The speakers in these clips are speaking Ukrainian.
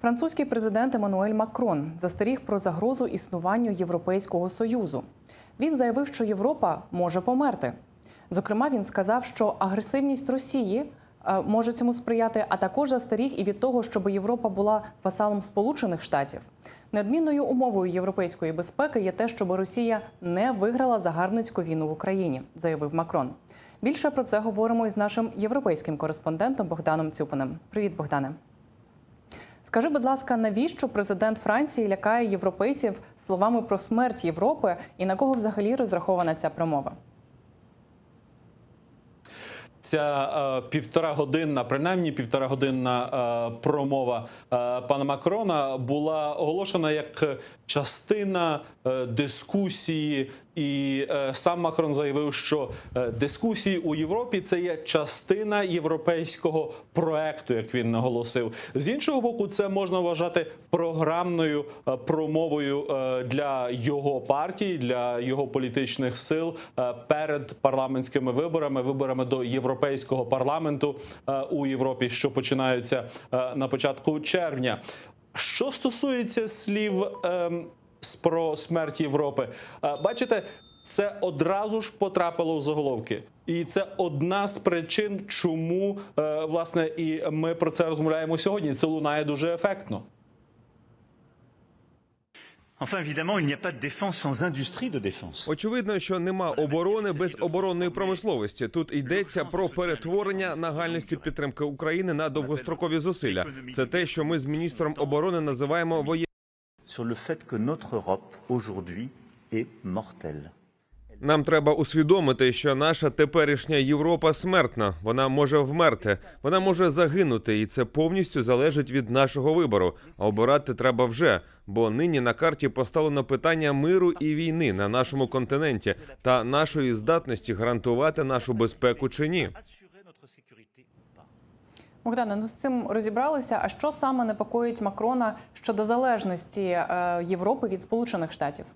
Французький президент Еммануель Макрон застеріг про загрозу існуванню Європейського союзу. Він заявив, що Європа може померти. Зокрема, він сказав, що агресивність Росії е, може цьому сприяти, а також застеріг і від того, щоб Європа була васалом Сполучених Штатів. Неодмінною умовою європейської безпеки є те, щоб Росія не виграла загарбницьку війну в Україні, заявив Макрон. Більше про це говоримо із нашим європейським кореспондентом Богданом Цюпиним. Привіт, Богдане. Скажи, будь ласка, навіщо президент Франції лякає європейців словами про смерть Європи і на кого взагалі розрахована ця промова? Ця е, півтора годинна, принаймні півтора годинна е, промова е, пана Макрона була оголошена як частина е, дискусії, і е, сам Макрон заявив, що е, дискусії у Європі це є частина європейського проекту, як він наголосив. З іншого боку, це можна вважати програмною е, промовою для його партії, для його політичних сил перед парламентськими виборами, виборами до європейського парламенту у Європі, що починаються на початку червня. Що стосується слів ем, про смерть Європи, е, бачите, це одразу ж потрапило в заголовки. І це одна з причин, чому е, власне і ми про це розмовляємо сьогодні. Це лунає дуже ефектно. Enfin, évidemment, il n'y a pas de défense sans industrie de défense. Очевидно, що нема оборони без оборонної промисловості. Тут йдеться про перетворення нагальності підтримки України на довгострокові зусилля. Це те, що ми з міністром оборони називаємо воєнним. Sur le fait que notre Europe, aujourd'hui, est mortelle. Нам треба усвідомити, що наша теперішня Європа смертна. Вона може вмерти, вона може загинути, і це повністю залежить від нашого вибору. А обирати треба вже, бо нині на карті поставлено питання миру і війни на нашому континенті та нашої здатності гарантувати нашу безпеку чи ні. Assurer notre sécurité ou pas. Богдане, ну з цим розібралися. А що саме непокоїть Макрона щодо залежності е, Європи від Сполучених Штатів?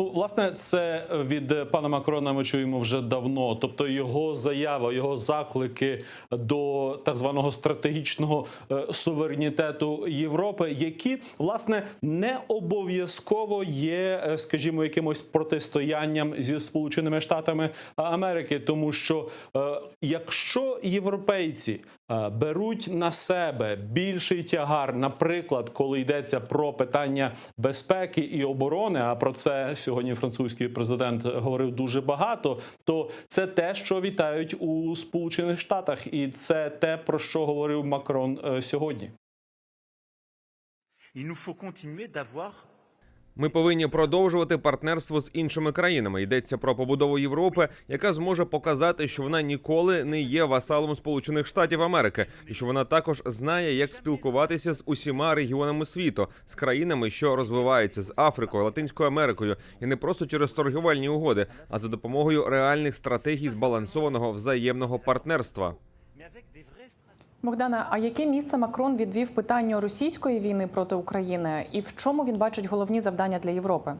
Ну, власне, це від пана Макрона ми чуємо вже давно. Тобто його заява, його заклики до так званого стратегічного е, суверенітету Європи, які власне не обов'язково є, е, скажімо, якимось протистоянням зі Сполученими Штатами Америки, тому що е, якщо європейці е, беруть на себе більший тягар, наприклад, коли йдеться про питання безпеки і оборони, а про це сьогодні французький президент говорив дуже багато. То це те, що вітають у Сполучених Штатах, і це те, про що говорив Макрон е, сьогодні. Il nous faut continuer d'avoir Ми повинні продовжувати партнерство з іншими країнами. Йдеться про побудову Європи, яка зможе показати, що вона ніколи не є васалом Сполучених Штатів Америки, і що вона також знає, як спілкуватися з усіма регіонами світу, з країнами, що розвиваються з Африкою, Латинською Америкою, і не просто через торгівельні угоди, а за допомогою реальних стратегій збалансованого взаємного партнерства. Богдане, а яке місце Макрон відвів питанню російської війни проти України, і в чому він бачить головні завдання для Європи?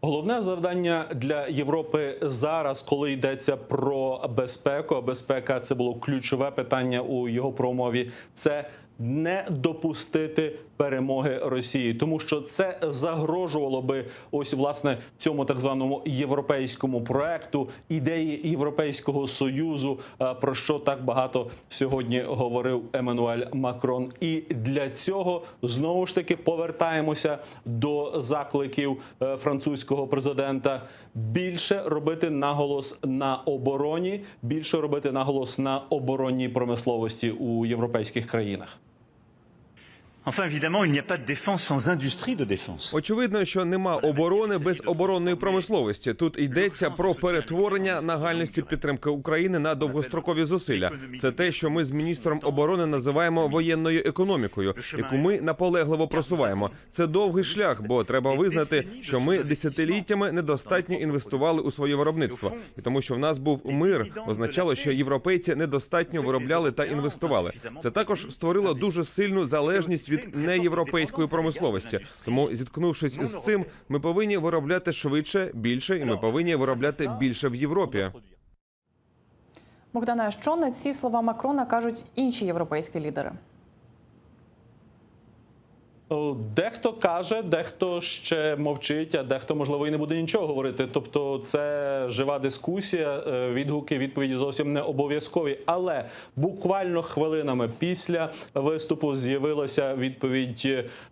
Головне завдання для Європи зараз, коли йдеться про безпеку, безпека це було ключове питання у його промові. Це не допустити перемоги Росії, тому що це загрожувало би ось власне цьому так званому європейському проекту ідеї Європейського союзу, е, про що так багато сьогодні говорив Еммануель Макрон. І для цього знову ж таки повертаємося до закликів е, французького президента більше робити наголос на обороні, більше робити наголос на оборонній промисловості у європейських країнах. Enfin, évidemment, il n'y a pas. Очевидно, що нема оборони без оборонної промисловості. Тут йдеться про перетворення нагальності підтримки України на довгострокові зусилля. Це те, що ми з міністром оборони називаємо воєнною економікою, яку ми наполегливо просуваємо. Це довгий шлях, бо треба визнати, що ми десятиліттями недостатньо інвестували у своє виробництво, і тому, що в нас був мир, означало, що європейці недостатньо виробляли та інвестували. Це також створило дуже сильну залежність від неєвропейської промисловості. Тому, зіткнувшись з цим, ми повинні виробляти швидше, більше, і ми повинні виробляти більше в Європі. Богдана, що на ці слова Макрона кажуть інші європейські лідери? О, Дехто каже, дехто ще мовчить, а дехто можливо і не буде нічого говорити. Тобто, це жива дискусія. е, Відгуки, відповіді зовсім не обов'язкові. Але буквально хвилинами після виступу з'явилася відповідь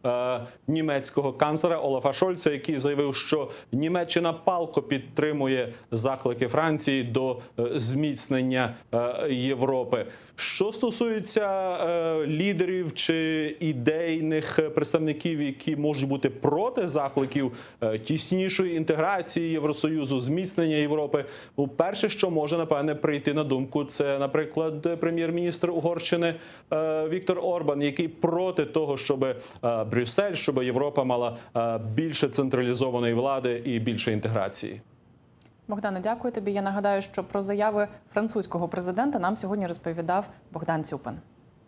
е, німецького канцлера Олафа Шольца, який заявив, що Німеччина палко підтримує заклики Франції до е, зміцнення е, Європи. Що стосується е, лідерів чи ідейних представників, які можуть бути проти закликів е, тіснішої інтеграції Євросоюзу, зміцнення Європи, ну, перше, що може напевне прийти на думку, це, наприклад, прем'єр-міністр Угорщини е, Віктор Орбан, який проти того, щоб е, Брюссель, щоб Європа мала більше централізованої влади і більше інтеграції. Богдане, дякую тобі. Я нагадаю, що про заяви французького президента нам сьогодні розповідав Богдан Цюпин.